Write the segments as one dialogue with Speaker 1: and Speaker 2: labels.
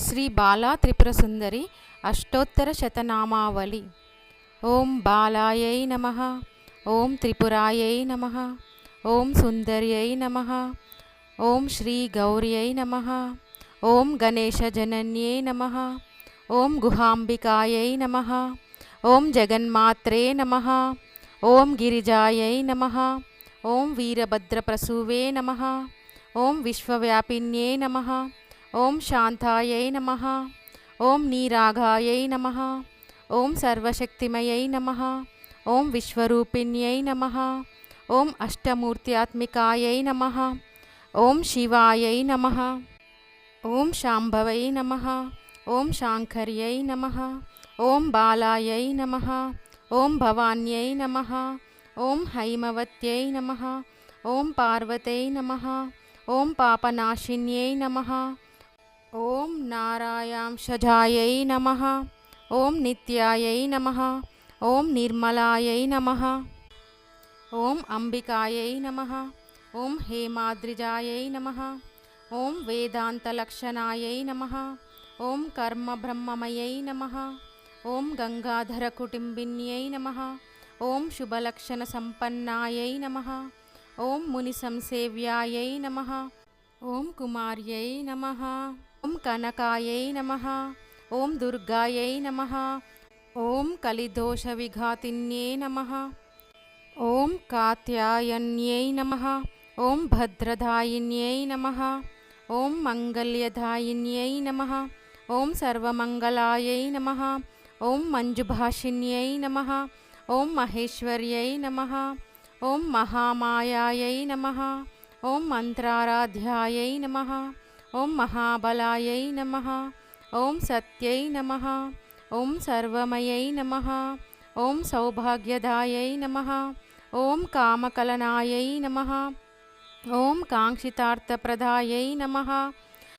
Speaker 1: శ్రీ బాలా త్రిపుర సుందరి అష్టోత్తర శతనామావళి. ఓం బాలాయై నమ. ఓం త్రిపురాయై నమ. ఓం సుందర్యై నమ. ఓం శ్రీ గౌర్యై నమ. ఓం గణేశజనన్యై నమ. ఓం గుహాంబికాయై నమ. ఓం జగన్మాత్రే నమ. ఓం గిరిజాయై నమ. ఓం వీరభద్రప్రసూవే నమ. ఓం విశ్వవ్యాపిన్యే నమ. ఓం శాంతాయై నమ ఓం నీరాగాయై నమ ఓం సర్వశక్తిమయై నమ ఓం విశ్వరూపిణ్యై నమ ఓం అష్టమూర్త్యాత్మికాయై నమ ఓం శివాయై నమ ఓం శాంభవై నమ ఓం శాంకర్యై నమ ఓం బాలాయై నమ ఓం భవాన్యై నమ ఓం హైమవత్యై నమ ఓం పార్వతై నమ ఓం పాపనాశిన్యై నమ ఓం నారాయాంశజాయై నమ ఓం నిత్యాయై నమ ఓం నిర్మలాయై నమ ఓం అంబికాయై నమ ఓం హేమాద్రిజాయై నమ ఓం వేదాంతలక్షణాయై నమ ఓం కర్మబ్రహ్మమయై నమ ఓం గంగాధరకుటుంబిన్యై నమ ఓం శుభలక్షణసంపన్నాయై నమ ఓం మునిసంసేవ్యాయై నమ ఓం కుమార్యై నమ ఓం కనకాయై నమ ఓం దుర్గాయై నమ ఓం కలిదోష కలిదోషవిఘాతిన్యే నమ ఓం కాత్యాయన్యై నమ ఓం భద్రదాయిన్యై నమ ఓం మంగళ్యదాయిన్యై నమ ఓం సర్వమంగళాయై నమ ఓం మంజుభాషిన్యై నమ ఓం మహేశ్వర్యై నమ ఓం మహామాయాయై నమ ఓం మంత్రారాధ్యాయై నమ ॐ महाबलायै नमः ॐ सत्यै नमः ॐ सर्वमयै नमः ॐ सौभाग्यदायै नमः ॐ कामकलनायै नमः ॐ काङ्क्षितार्थप्रदायै नमः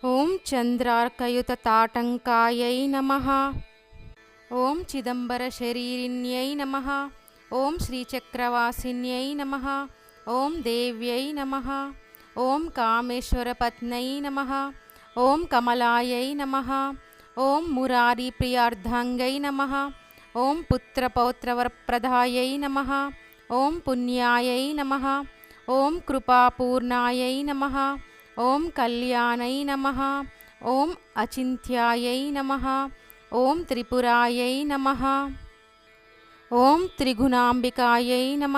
Speaker 1: ॐ चन्द्रार्कयुतताटङ्कायै नमः ॐ चिदम्बरशरीरिण्यै नमः ॐ श्रीचक्रवासिन्यै नमः ॐ देव्यै नमः ఓం కామేశ్వరపత్నై నమ ఓం కమలాయై నమ ఓం మురారి ప్రియార్థాంగై నమ ఓం పుత్రపౌత్రవరప్రదాయై నమ ఓం పుణ్యాయై నమ ఓం కృపాపూర్ణాయై నమ ఓం కళ్యాణై నమ ఓం అచింత్యాయై నమ ఓం త్రిపురాయై నమ ఓం త్రిగుణాంబికాయై నమ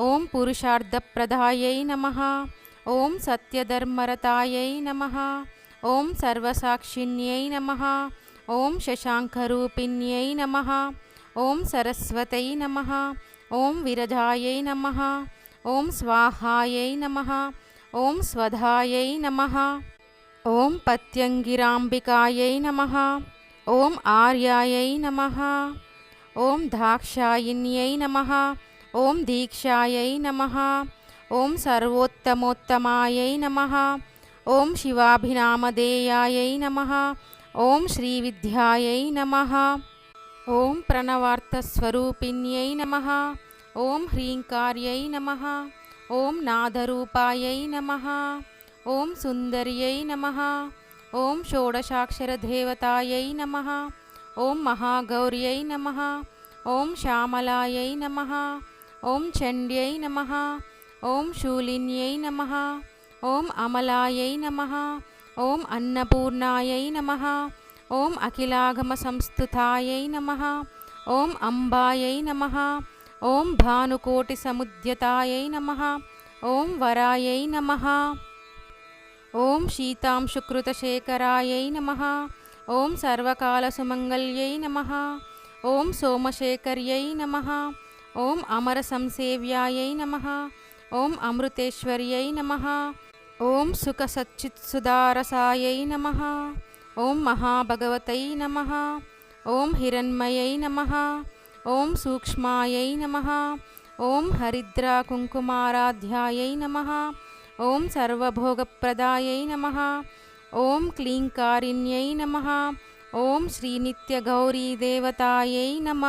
Speaker 1: ఓం పురుషార్థప్రదాయై నమ ఓం సత్యధర్మరతాయై నమ ఓం సర్వసాక్షిణ్యై నమ ఓం శశాంకరూపిణ్యై నమ ఓం సరస్వతై నమ ఓం విరజాయై నమ ఓం స్వాహాయై నమ ఓం స్వధాయై నమ ఓం పత్యంగిరాంబికాయై నమ ఓం ఆర్యాయై నమ ఓం దాక్షాయిన్యై నమ ఓం దీక్షాయై నమ ఓం సర్వోత్తమోత్తమాయై నమ ఓం శివాభినామధేయాయై నమ ఓం శ్రీ విద్యాయై నమ ఓం ప్రణవార్థస్వరూపిణ్యై నమ ఓం హ్రీంకార్యై నమ ఓం నాదరూపాయై నమ ఓం సుందర్యై నమ ఓం షోడశాక్షరదేవతాయై నమ ఓం మహాగౌర్యై నమ ఓం శ్యామలాయై నమ ఓం చండ్యై నమ ఓం శూలిన్యై నమ ఓం అమలాయై నమ ఓం అన్నపూర్ణాయై నమ ఓం అఖిలాగమ సంస్థుతాయై నమ ఓం అంబాయై నమ ఓం భానుకోటి సముద్యతాయై నమ ఓం వరాయై నమ ఓం శీతాంశుకృతశేఖరాయై నమ ఓం సర్వకాలసుమంగళ్యై నమ ఓం సోమశేఖర్యై నమ ఓం అమర సంసేవ్యాయై నమ ఓం అమృతేశ్వర్యై నమ. ఓం సుఖసచ్చిత్సుదారసాయై నమ. ఓం మహాభగవతై నమ. ఓం హిరణ్మయై నమ. ఓం సూక్ష్మాయై నమ. ఓం హరిద్రాకుంకుమారాధ్యాయై నమ. ఓం సర్వభోగప్రదాయై నమ. ఓం క్లీంకారిణ్యై నమ. ఓం శ్రీనిత్యగౌరీదేవతాయై నమ.